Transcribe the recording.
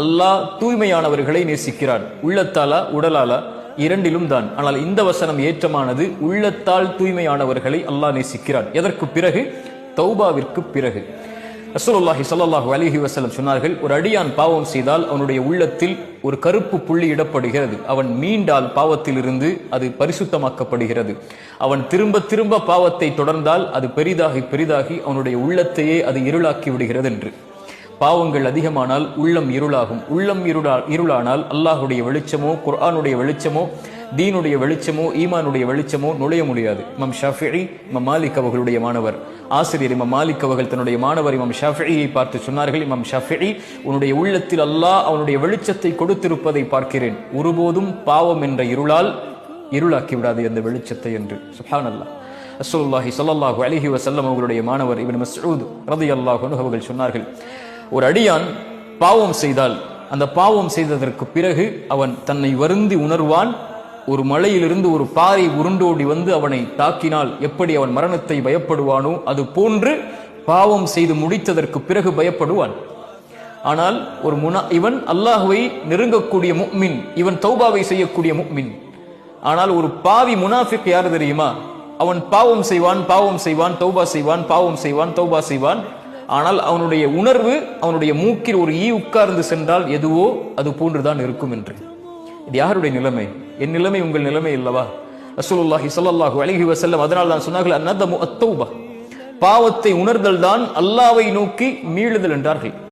அல்லாஹ் தூய்மையானவர்களை நேசிக்கிறான். உள்ளத்தாலா உடலாலா? இரண்டிலும் தான். ஆனால் இந்த வசனம் ஏற்றமானது உள்ளத்தால் தூய்மையானவர்களை அல்லாஹ் நேசிக்கிறான். எதற்கு பிறகு? தௌபாவிற்கு பிறகு. ரசூலுல்லாஹி சல்லாஹூ அலிஹி வசலம் சொன்னார்கள் ஒரு அடியான் பாவம் செய்தால் அவனுடைய உள்ளத்தில் ஒரு கருப்பு புள்ளி இடப்படுகிறது. அவன் மீண்டால் பாவத்திலிருந்து அது பரிசுத்தமாக்கப்படுகிறது. அவன் திரும்ப திரும்ப பாவத்தை தொடர்ந்தால் அது பெரிதாகி பெரிதாகி அவனுடைய உள்ளத்தையே அது இருளாக்கி விடுகிறது என்று பாவங்கள் அதிகமானால் உள்ளம் இருளாகும். உள்ளம் இருளா இருளானால் அல்லாஹுடைய வெளிச்சமோ குர்ஆனுடைய வெளிச்சமோ தீனுடைய வெளிச்சமோ ஈமானுடைய வெளிச்சமோ நுழைய முடியாது. இமம் ஷாஃபிஇ இமம் மாலிக் அவர்களுடைய மாணவர். ஆசிரியர் இமம் மாலிக் அவர்கள் தன்னுடைய மாணவர் இமம் ஷாஃபியை பார்த்து சொன்னார்கள். இமம் ஷாஃபிஇ உன்னுடைய உள்ளத்தில் அல்லாஹ் அவனுடைய வெளிச்சத்தை கொடுத்திருப்பதை பார்க்கிறேன். ஒருபோதும் பாவம் என்ற இருளால் இருளாக்கி விடாது அந்த வெளிச்சத்தை என்று. சுப்ஹானல்லாஹ் அசுல்லாஹி சல்லாஹூ அலிஹி வசல்லம் அவர்களுடைய மாணவர் இவன் மசூத் ரதி அல்லாஹ் அவர்கள் சொன்னார்கள் ஒரு அடியான் பாவம் செய்தால் அந்த பாவம் செய்ததற்கு பிறகு அவன் தன்னை வருந்தி உணர்வான் ஒரு மலையிலிருந்து ஒரு பாறை உருண்டோடி வந்து அவனை தாக்கினால் எப்படி அவன் மரணத்தை பயப்படுவானோ அது போன்று பாவம் செய்து முடித்ததற்கு பிறகு பயப்படுவான். ஆனால் ஒரு முனா இவன் அல்லாஹுவை நெருங்கக்கூடிய முக்மின் இவன் தௌபாவை செய்யக்கூடிய முக்மின். ஆனால் ஒரு பாவி முனாஃபிக் யார் தெரியுமா? அவன் பாவம் செய்வான் பாவம் செய்வான் தௌபா செய்வான் பாவம் செய்வான் தௌபா செய்வான். ஆனால் அவனுடைய உணர்வு அவனுடைய மூக்கில் ஒரு ஈ உட்கார்ந்து சென்றால் எதுவோ அது போன்றுதான் இருக்கும் என்று. இது யாருடைய நிலைமை? என் நிலைமை உங்கள் நிலைமை இல்லவா ரசூலுல்லாஹி ஸல்லல்லாஹு அலைஹி வசல்லம் அதனால் தான் சொன்னார்கள் அன்னதமு அத்தௌபா. பாவத்தை உணர்தல் தான் அல்லாவை நோக்கி மீளுதல் என்றார்கள்.